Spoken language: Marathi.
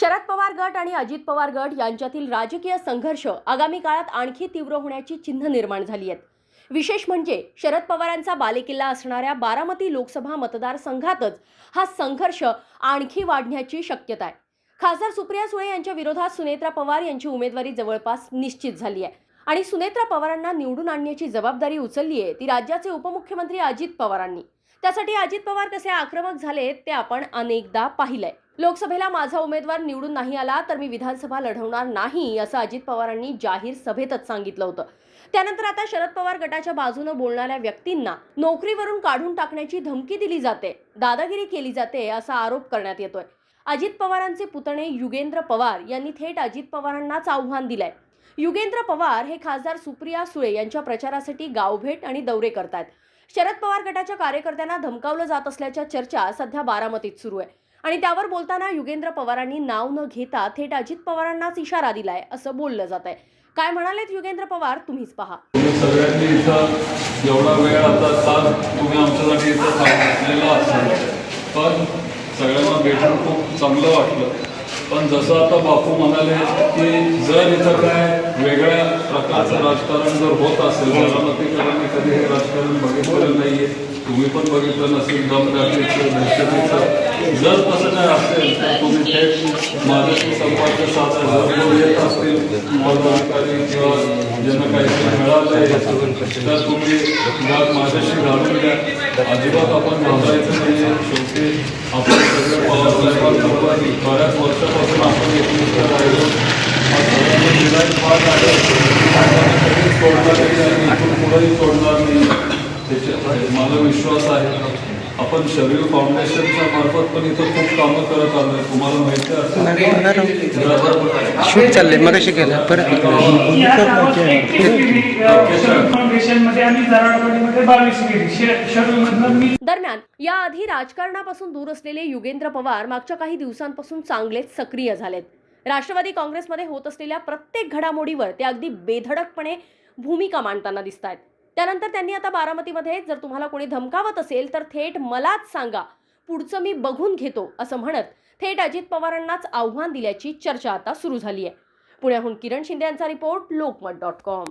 शरद पवार गट आणि अजित पवार गट यांच्यातील राजकीय संघर्ष आगामी काळात आणखी तीव्र होण्याची चिन्ह निर्माण झाली आहेत. विशेष म्हणजे शरद पवारांचा बालेकिल्ला असणाऱ्या बारामती लोकसभा मतदारसंघातच हा संघर्ष आणखी वाढण्याची शक्यता आहे. खासदार सुप्रिया सुळे यांच्या विरोधात सुनेत्रा पवार यांची उमेदवारी जवळपास निश्चित झाली आहे. आणि सुनेत्रा पवारांना निवडून आणण्याची जबाबदारी उचलली आहे ती राज्याचे उपमुख्यमंत्री अजित पवारांनी. त्यासाठी अजित पवार कसे आक्रमक झाले ते आपण अनेकदा पाहिलंय. लोकसभेला माझा उमेदवार निवडून नाही आला तर मी विधानसभा लढवणार नाही असं अजित पवारांनी जाहीर सभेतच सांगितलं होतं. त्यानंतर आता शरद पवार गटाच्या बाजूनं बोलणाऱ्या व्यक्तींना नोकरीवरून काढून टाकण्याची धमकी दिली जाते दादागिरी केली जाते असा आरोप करण्यात येतोय. अजित पवारांचे पुतणे युगेंद्र पवार यांनी थेट अजित पवारांनाच आव्हान दिलंय. युगेंद्र पवार हे खासदार सुप्रिया सुळे यांच्या प्रचारासाठी गावभेट आणि दौरे करतात शरद पवार गटाच्या कार्यकर्त्यांना धमकावलं जात असल्याच्या चर्चा सध्या बारामतीत सुरू आहे. आणि त्यावर बोलताना युगेंद्र पवारांनी नाव न घेता थेट अजित पवारांनाच इशारा दिलाय असं बोललं जात आहे. काय म्हणालेत युगेंद्र पवार? तुम्हीच पहा. सगळ्यांनी एवढा वेळ आता तास तुम्ही आमच्यासाठी पण सगळ्यांना भेटून खूप चांगलं वाटलं. पण जसं आता बापू म्हणाले की जर इथं काय वेगळ्या प्रकारचं राजकारण जर होत असेल बारामतीकरांनी कधी हे राजकारण बघितलेलं नाहीये तुम्ही पण बघितलं नसेल दमदाटीचं दहशतीचं. जर तसं काय असेल तर तुम्ही थेट माझ्याशी संपर्क साधा जर कोणी येत असतील पदाधिकारी किंवा ज्यांना काहीतरी मिळालं आहे तर तुम्ही माझ्याशी घालून द्या. अजिबात आपण घाबरायचं नाही शेवटी आपण सगळे पवारसाहेबांबरोबर बऱ्याच वर्षापासून हा सोडणार नाही मला विश्वास आहे. आपण शरीर फाउंडेशनच्या मार्फत पण इथं खूप कामं करत आलोय. तुम्हाला माहिती चाललंय मग केलं परत दरम्यान याआधी राजकारणापासून दूर असलेले युगेंद्र पवार मागच्या काही दिवसांपासून चांगलेच सक्रिय झालेत. राष्ट्रवादी काँग्रेसमध्ये होत असलेल्या प्रत्येक घडामोडीवर ते अगदी बेधडकपणे भूमिका मांडताना दिसत आहेत त्यानंतर त्यांनी आता बारामतीमध्ये जर तुम्हाला कोणी धमकावत असेल तर थेट मलाच सांगा. पुढचं मी बघून घेतो असं म्हणत थेट अजित पवारांनाच आव्हान दिल्याची चर्चा आता सुरू झाली आहे पुण्याहून किरण शिंदे यांचा रिपोर्ट लोकमत डॉट कॉम.